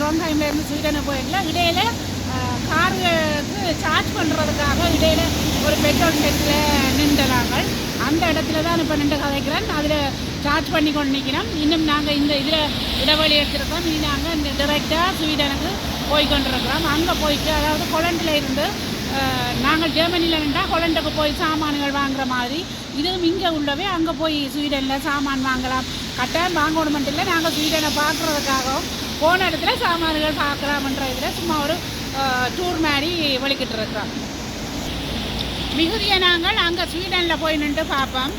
அங்கே ட்ரான்ஹைமில் இருந்து ஸ்வீடனுக்கு போயிருக்கல இடையில காருக்கு சார்ஜ் பண்ணுறதுக்காக இடையில ஒரு பெட்ரோல் ஸ்டேஷனில் நின்றுலாங்க அந்த இடத்துல தான் இப்போ நின்று கதைக்கிறேன். அதில் சார்ஜ் பண்ணி கொண்டு நிற்கிறோம். இன்னும் நாங்கள் இந்த இதில் இடைவெளி எடுத்திருக்கோம். இனி நாங்கள் இந்த டிரெக்டாக ஸ்வீடனுக்கு போய் கொண்டிருக்கிறோம். அங்கே போயிட்டு அதாவது கொலண்டில் இருந்து நாங்கள் ஜெர்மனியில் நின்றால் கொலண்டுக்கு போய் சாமான்கள் வாங்குற மாதிரி. இதுவும் இங்கே உள்ளவே அங்கே போய் ஸ்வீடனில் சாமான் வாங்கலாம். கட்டாயம் வாங்கணும் மட்டும் இல்லை நாங்கள் ஸ்வீடனை பார்க்குறதுக்காகவும் போன இடத்துல சாமான்கள் பார்க்கலாம்ன்ற இதில் சும்மா ஒரு டூர் மாதிரி வலிக்கிட்டு இருக்கிறோம். மிகுதியை நாங்கள் அங்கே ஸ்வீடனில் போய் நின்று பார்ப்போம்.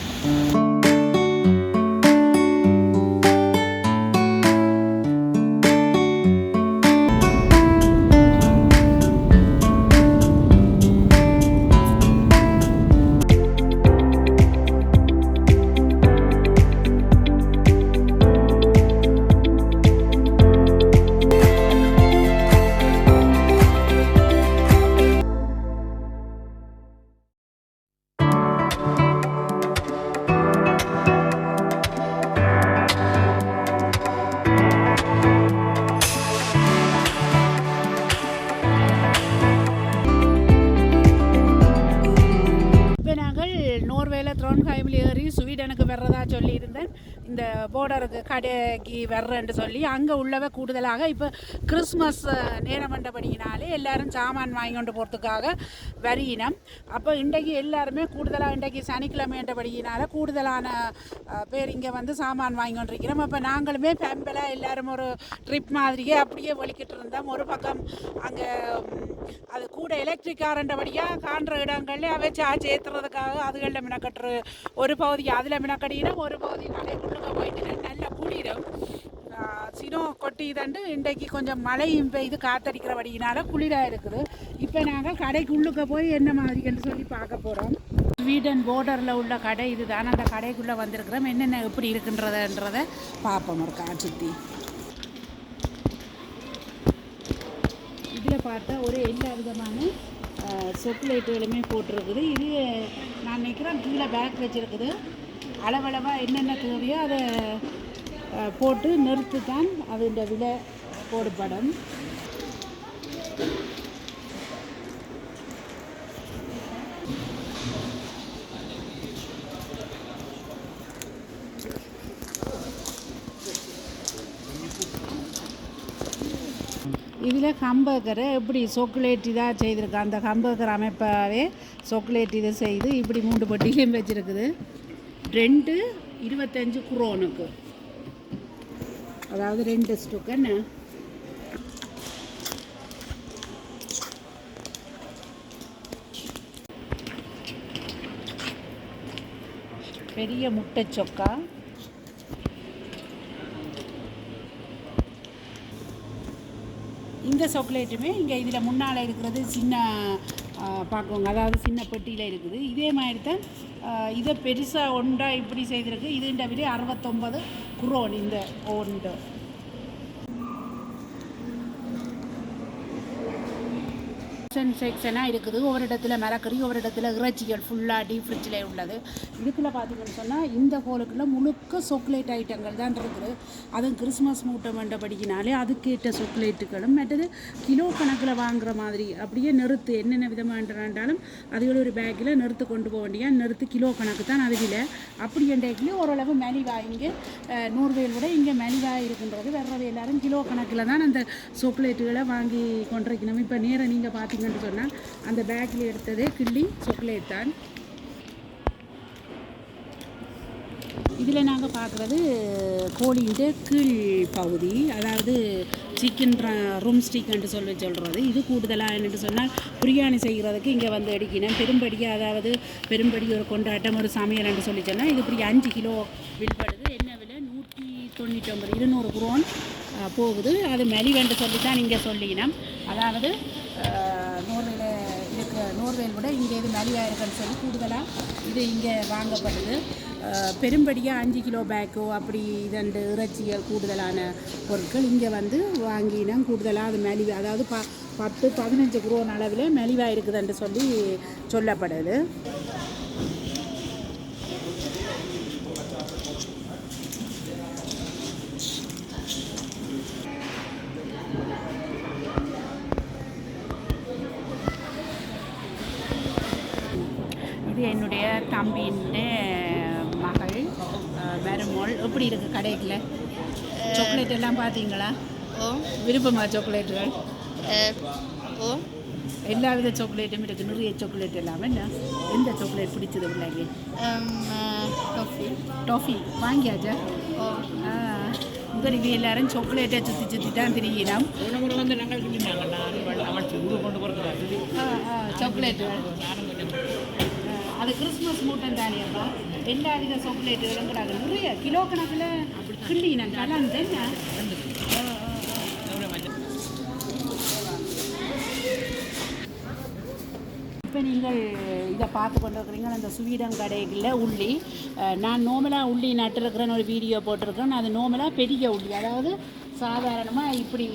வர்றேன்னு சொல்லி அங்கே உள்ளவ கூடுதலாக இப்போ கிறிஸ்மஸ் நேரம் வந்தபடியினாலே எல்லாரும் சாமான் வாங்கி கொண்டு போகிறதுக்காக வரியினம் அப்போ இன்றைக்கு எல்லாருமே கூடுதலாக இன்றைக்கு சனிக்கிழமைன்றபடியினால கூடுதலான பேர் இங்கே வந்து சாமான் வாங்கி கொண்டிருக்கிறோம். அப்போ நாங்களுமே பெம்பலாக எல்லாரும் ஒரு ட்ரிப் மாதிரியே அப்படியே ஒழிக்கிட்டு இருந்தோம். ஒரு பக்கம் அங்கே அது கூட எலக்ட்ரிக் காரண்டபடியாக காண்ற இடங்களில் அவை சார்ஜ் ஏற்றுறதுக்காக அதுகளில் மினக்கட்டுற ஒரு பகுதி அதில் மினக்கடிக்கிறோம் ஒரு பகுதி கடைக்குள்ளுக்க போயிட்டு நல்ல குளிரும் சினோ கொட்டிதண்டு இன்றைக்கு கொஞ்சம் மழையும் பெய்து காத்தடிக்கிறபடியினால குளிராக இருக்குது. இப்போ நாங்கள் கடைக்குள்ளுக்க போய் என்ன மாதிரின்னு சொல்லி பார்க்க போகிறோம் ஸ்வீடன் போர்டரில் உள்ள கடை இதுதான். அந்த கடைக்குள்ளே வந்திருக்கிறோம். என்னென்ன எப்படி இருக்குன்றதுன்றதை பார்ப்போம் ஒரு காட்சி இதில் பார்த்தா ஒரு எல்லா விதமான சொக்குலேட்டுகளுமே போட்டிருக்குது. இது நான் நினைக்கிறேன் கீழே பேக் வச்சுருக்குது. அளவளவாக என்னென்ன தேவையோ அதை போட்டு நிறுத்து தான் அது விலை போடுபடும் இதில் ஹம்பர்கரை எப்படி சொக்குலேட் இதாக செய்திருக்கு? அந்த ஹம்பர்கர் அமைப்பாகவே சொக்குலேட் இதை செய்து இப்படி மூன்று பட்டிலையும் வச்சுருக்குது. ரெண்டு இருபத்தஞ்சு குரோனுக்கு. அதாவது ரெண்டு ஸ்டுக்கு பெரிய முட்டை சொக்கா. இந்த சாக்லேட்டுமே இங்கே இதில் முன்னால் இருக்கிறது சின்ன பார்க்குவோங்க அதாவது சின்ன பெட்டியில் இருக்குது. இதே மாதிரி தான் இதை பெருசாக ஒன்றா இப்படி செய்திருக்கு. இதுன்ற விட அறுபத்தொம்பது குரோன் இந்த ஒன்று செக்ஷன் செக்ஷனாக இருக்குது ஒவ்வொரு இடத்துல மரக்கறி ஒவ்வொரு இடத்துல இறைச்சிகள் ஃபுல்லாக டீப் ஃப்ரிட்ஜில் உள்ளது இதுக்குள்ள பார்த்தீங்கன்னு சொன்னால் இந்த ஹோலுக்குள்ளே முழுக்க சாக்லேட் ஐட்டங்கள் தான் இருக்குது அதுவும் கிறிஸ்மஸ் மூட்டை வந்தபடிக்கினாலே அதுக்கேற்ற சாக்லேட்டுகளும் மற்றது கிலோ கணக்கில் வாங்குற மாதிரி அப்படியே நிறுத்து என்னென்ன விதமான்றாலும் அதுகள் ஒரு பேக்கில் நிறுத்து கொண்டு போக வேண்டிய நிறுத்து கிலோ கணக்கு தான் அதுவில் அப்படி என்றைக்குமே ஓரளவு மலிவா இங்கே அஹ், நூறுவேல் விட இங்கே மலிவா இருக்கின்றது வர்றது எல்லாரும் கிலோ கணக்கில் தான் அந்த சாக்லேட்டுகளை வாங்கி கொண்டிருக்கணும் இப்போ நேரம் நீங்கள் பார்த்தீங்கன்னா சொன்னால் அந்த பேக்கில் எடுத்ததே கிள்ளி சாக்லேட் தான். இதில் நாங்கள் பார்க்குறது கோழிൻ്റെ கீழ் பகுதி. அதாவது சிக்கன் ரூம் ஸ்டிக்னு சொல்லி சொல்கிறது இது கூடுதலாக என்னென்னு சொன்னால் பிரியாணி செய்கிறதுக்கு இங்கே வந்து அடிக்கணும் பெரும்படியாக அதாவது பெரும்படி ஒரு கொண்டாட்டம் ஒரு சமையல்னு சொல்லி சொன்னால் இது இப்படி அஞ்சு கிலோ வில்படுது என்ன விலை? நூற்றி தொண்ணூற்றி ஒன்பது இருநூறு குரோன் போகுது. அது மெலிவென்று சொல்லி தான் இங்கே சொல்லினோம். அதாவது போர்வேல் விட இங்கே இது மலிவாக இருக்குன்னு சொல்லி கூடுதலாக இது இங்கே வாங்கப்படுது. பெரும்படியாக அஞ்சு கிலோ பேக்கோ அப்படி இதண்டு இறைச்சிகள் கூடுதலான பொருட்கள் இங்கே வந்து வாங்கினா கூடுதலாக அது மலிவு அதாவது ப பத்து பதினஞ்சு குரோன் அளவில் மலிவாக இருக்குதுன்னு சொல்லி சொல்லப்படுது. தம்பியின் மகள் மருமகள் எப்படி இருக்கு கடைக்குள்ள? சாக்லேட் எல்லாம் பார்த்தீங்களா? ஓ. விருப்பமா சாக்லேட்டுகள் ஓ. எல்லா வித சாக்லேட்டும் இருக்கு. நிறைய சாக்லேட் எல்லாமே. என்ன? எந்த சாக்லேட் பிடிச்சது பிள்ளைக்கு காஃபி டாஃபி வாங்கியாச்சா? ஓ. ஆ உங்களுக்கு எல்லாரும் சாக்லேட்டை சுற்றி சுற்றி தான் திரியினோம் போன அது கிறிஸ்மஸ் மூட்டம் தானேப்பா எல்லா வித சாக்லேட்டுகளும் கிடாது நிறைய கிலோ கணக்கில் கிள்ளி நான் கலந்து என்ன இப்போ நீங்கள் இதை பார்த்து கொண்டிருக்கிறீங்க. அந்த சுவீடன் கடைகளில் உள்ளி. நான் நோமலாக உள்ளி நட்டுருக்கிறேன்னு ஒரு வீடியோ போட்டிருக்கேன் அது நோமலாக பெரிய உள்ளி. அதாவது சாதாரணமாக இப்படி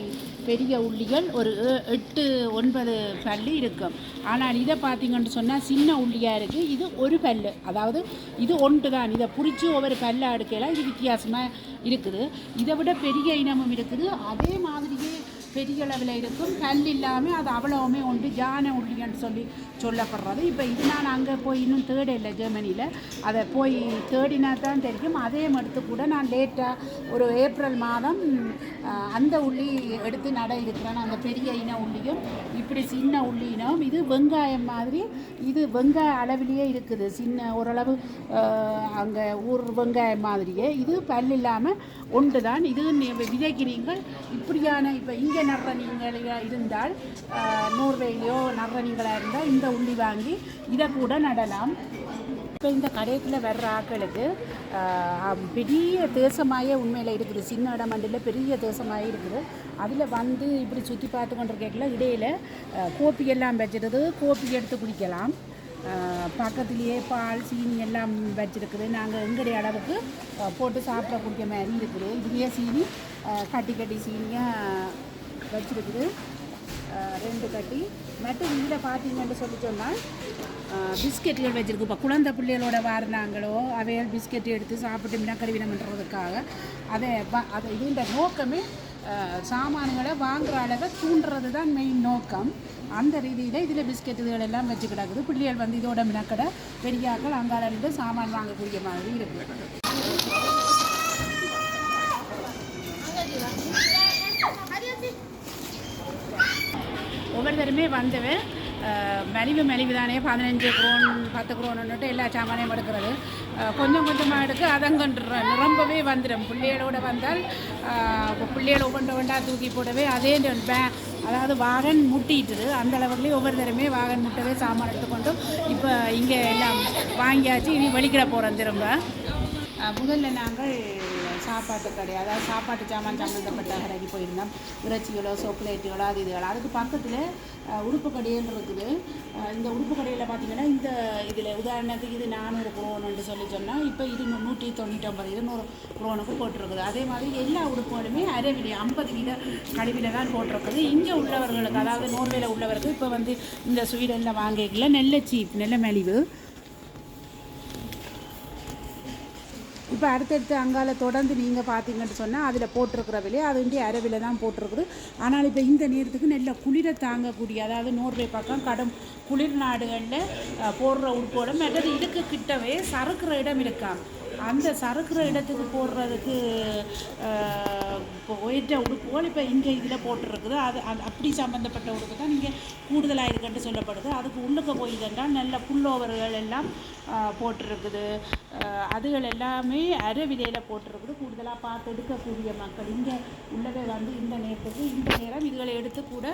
பெரிய உள்ளிகள் ஒரு எட்டு ஒன்பது பல்லு இருக்கும். ஆனால் இதை பார்த்தீங்கன்னு சொன்னால் சின்ன உள்ளியாக இருக்குது இது ஒரு பல்லு. அதாவது இது ஒன்று தான். இதை பிடிச்சி ஒவ்வொரு பல்லை அடுக்கையில் இது வித்தியாசமாக இருக்குது. இதை விட பெரிய இனமும் இருக்குது. அதே மாதிரியே பெரிய அளவில் இருக்கும். கல் இல்லாமல் அது அவ்வளவுமே உண்டு. ஜானை உள்ளின்னு சொல்லி சொல்லப்படுறது. இப்போ இது நான் அங்கே போய் இன்னும் தேட இல்லை ஜெர்மனியில் அதை போய் தேடினா தான் தெரியும். அதே எடுத்து கூட நான் லேட்டாக ஒரு ஏப்ரல் மாதம் அந்த உள்ளி எடுத்து நட இருக்கிறேன் அந்த பெரிய இன உள்ளியும் இப்படி சின்ன உள்ளி இனம் இது வெங்காயம் மாதிரி இது வெங்காய அளவிலேயே இருக்குது. சின்ன ஓரளவு அங்கே ஊர் வெங்காயம் மாதிரியே. இது பல் இல்லாமல் ஒன்று தான் இது நி- விதைக்கு நீங்கள் இப்படியான இப்போ இங்கே நடுற நீங்கள் இருந்தால் நோர்வேலையோ நடுற நீங்களாக இருந்தால் இந்த உள்ளி வாங்கி இதை கூட நடலாம். இப்போ இந்த கடைக்குள்ள வர்ற ஆட்களுக்கு பெரிய தேசமாயே உண்மையில் இருக்குது. சின்ன இடம் மண்டியில் பெரிய தேசமாக இருக்குது. அதில் வந்து இப்படி சுற்றி பார்த்து கொண்டிருக்கல இடையில கோப்பியெல்லாம் கோப்பி எல்லாம் வச்சிருது கோப்பி எடுத்து குடிக்கலாம். பக்கத்துலேயே பால் சீனி எல்லாம் வச்சிருக்குது. நாங்கள் எங்களுடைய அளவுக்கு போட்டு சாப்பிட குடிக்க மாதிரி இருக்குது. இதுலேயே சீனி கட்டி கட்டி சீனியாக வச்சிருக்குது. ரெண்டு கட்டி. மற்ற இதில் பார்த்தீங்கன்னு சொல்லி சொன்னால் பிஸ்கெட்டுகள் வச்சுருக்கு இப்போ குழந்தை பிள்ளைகளோட வாரினாங்களோ அவைகள் பிஸ்கெட் எடுத்து சாப்பிட்டு மினக்கருவினம் பண்ணுறதுக்காக அதை அதை இதுன்ற நோக்கமே சாமான்களை வாங்குற அளவை தூண்டுறது தான் மெயின் நோக்கம். அந்த ரீதியில் இதில் பிஸ்கெட்டுகள் எல்லாம் வச்சு கிடக்குது. பிள்ளைகள் வந்து இதோட மினக்கடை பெரியாக்கள் அங்கால இருந்து சாமான் வாங்கக்கூடிய மாதிரி இருக்குது ஒவ்வொருத்தருமே வந்தவன் மலிவு மலிவு தானே பதினஞ்சு குரோன் பத்து குரோன்னுட்டு எல்லா சாமானையும் எடுக்கிறது. கொஞ்சம் கொஞ்சமாக எடுக்க அதங்கன்ற நிரம்பவே வந்துடும். பிள்ளைகளோட வந்தால் இப்போ பிள்ளைகள் ஒவ்வொன்று ஒன்றா தூக்கி போடவே அதே பே அதாவது வாகன் முட்டிட்டுது. அந்த அளவுக்குலேயே ஒவ்வொரு தரமே வாகன் முட்டவே சாமான் எடுத்துக்கொண்டு இப்போ இங்கே எல்லாம் வாங்கியாச்சு. இனி வெளிக்கிட போகிறோம் திரும்ப. முதல்ல நாங்கள் சாப்பாட்டு கடை அதாவது சாப்பாட்டு சாமான் சம்மந்தப்பட்ட கடைக்கு போயிருந்தோம். இறைச்சிகளோ சாக்லேட்டுகளோ அது இதுகளோ. அதுக்கு பக்கத்தில் உடுப்பு கடைகள் இருக்குது. இந்த உடுப்பு கடையில் பார்த்தீங்கன்னா இந்த இதில் உதாரணத்துக்கு இது நானூறு குரோனுன்னு சொல்லி சொன்னால் இப்போ இது நூற்றி தொண்ணூற்றொம்பது இருநூறு குரோனுக்கு போட்டிருக்குது. அதே மாதிரி எல்லா உடுப்புகளுமே அரை விலை ஐம்பது வீத கழிவில் தான் போட்டிருக்குது. இங்கே உள்ளவர்களுக்கு அதாவது நோர்வேல உள்ளவருக்கு இப்போ வந்து இந்த ஸ்வீடனில் வாங்கிக்கல நெல்லை சீப் நெல்ல மலிவு. இப்போ அடுத்தடுத்து அங்கால தொடர்ந்து நீங்கள் பார்த்தீங்கன்னு சொன்னால் அதில் போட்டிருக்கிற விலை அது வந்து அரவில தான் போட்டிருக்குது. ஆனால் இப்போ இந்த நேரத்துக்கு நல்ல குளிரை தாங்கக்கூடிய அதாவது நோர்வே பக்கம் கடும் குளிர் நாடுகளில் போடுற உடுப்போட மற்றது இதுக்கு கிட்டவே சறுக்கிற இடம் இருக்காம் அந்த சறுக்கிற இடத்துக்கு போடுறதுக்கு அஹ், இப்போ ஒயிட்ட உடுப்புகள் இப்போ இங்கே இதில் போட்டிருக்குது. அது அது அப்படி சம்மந்தப்பட்ட உடுப்பு தான் இங்கே கூடுதலாக இருக்குன்னு சொல்லப்படுது. அதுக்கு உள்ளுக்க போய் என்றால் நல்ல புல்லோவர்கள் எல்லாம் போட்டிருக்குது. அதுகள் எல்லாமே அரை விலையில் போட்டிருக்குது. கூடுதலாக பார்த்து எடுக்கக்கூடிய மக்கள் இங்கே உள்ளதை வந்து இந்த நேரத்துக்கு இந்த நேரம் இதுகளை எடுத்து கூட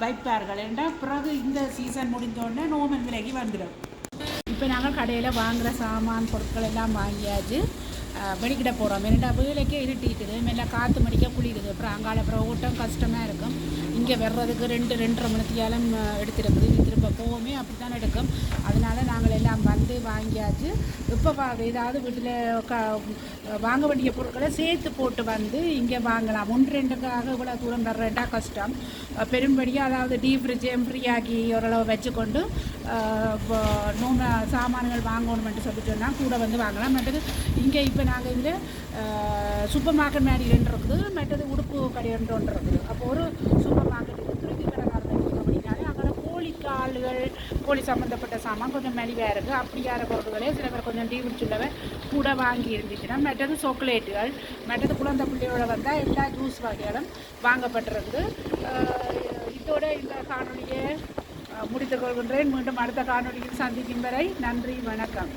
வைப்பார்கள். ஏன்னா பிறகு இந்த சீசன் முடிந்தோடனே நோமன் விலைக்கு வந்துடும். இப்போ நாங்கள் கடையில் வாங்குகிற சாமான் பொருட்கள் எல்லாம் வாங்கியாச்சு. அஹ், வெளிக்கிட போகிறோம் இரண்டா வேலைக்கே இருட்டிட்டுது மெல்ல காற்று மடிக்க குளிக்குது. அப்புறம் அங்கால அப்புறம் ஓட்டம் கஷ்டமாக இருக்கும். இங்கே வர்றதுக்கு ரெண்டு ரெண்டரை மணித்தியாலும் எடுத்துருக்குது. நீ திரும்ப போவோமே அப்படி தான் எடுக்கும். அதனால் நாங்கள் எல்லாம் வந்து வாங்கியாச்சு. இப்போ ஏதாவது வீட்டில் க வாங்க வேண்டிய பொருட்களை சேர்த்து போட்டு வந்து இங்கே வாங்கலாம். ஒன்று ரெண்டுக்காக இவ்வளோ தூரம் வர்றேன்டா கஷ்டம். பெரும்படியாக அதாவது டீப் ஃப்ரிட்ஜ் ஓரளவு வச்சுக்கொண்டு நோம்ப சாமான்கள் வாங்கணுமென்று சொல்லி சொன்னால் கூட வந்து வாங்கலாம். மற்றது இங்கே இப்போ நாங்கள் இதில் சூப்பர் மார்க்கெட் மாதிரி ரெண்டு இருக்குது. மற்றது உடுப்பு கடை ரெண்டு ஒன்று இருக்குது. அப்போ ஒரு சூப்பர் மார்க்கெட்டுக்கு ஆளுகள் கோழி கால்கள் கோழி சம்மந்தப்பட்ட சாமான் கொஞ்சம் மலிவாக இருக்குது அப்படியான பொருட்களே சில பேர் கொஞ்சம் டீ குடிச்சுள்ளவை கூட வாங்கி இருந்துச்சுன்னா மற்றது சாக்லேட்டுகள் மற்றது குழந்தை பிள்ளையோட வந்தால் எல்லா ஜூஸ் வகைகளும் வாங்கப்பட்டிருக்கு இதோட இந்த காணொலியை முடித்துக் கொள்கின்றேன். மீண்டும் அடுத்த காணொலியில் சந்திக்கும் வரை நன்றி வணக்கம்.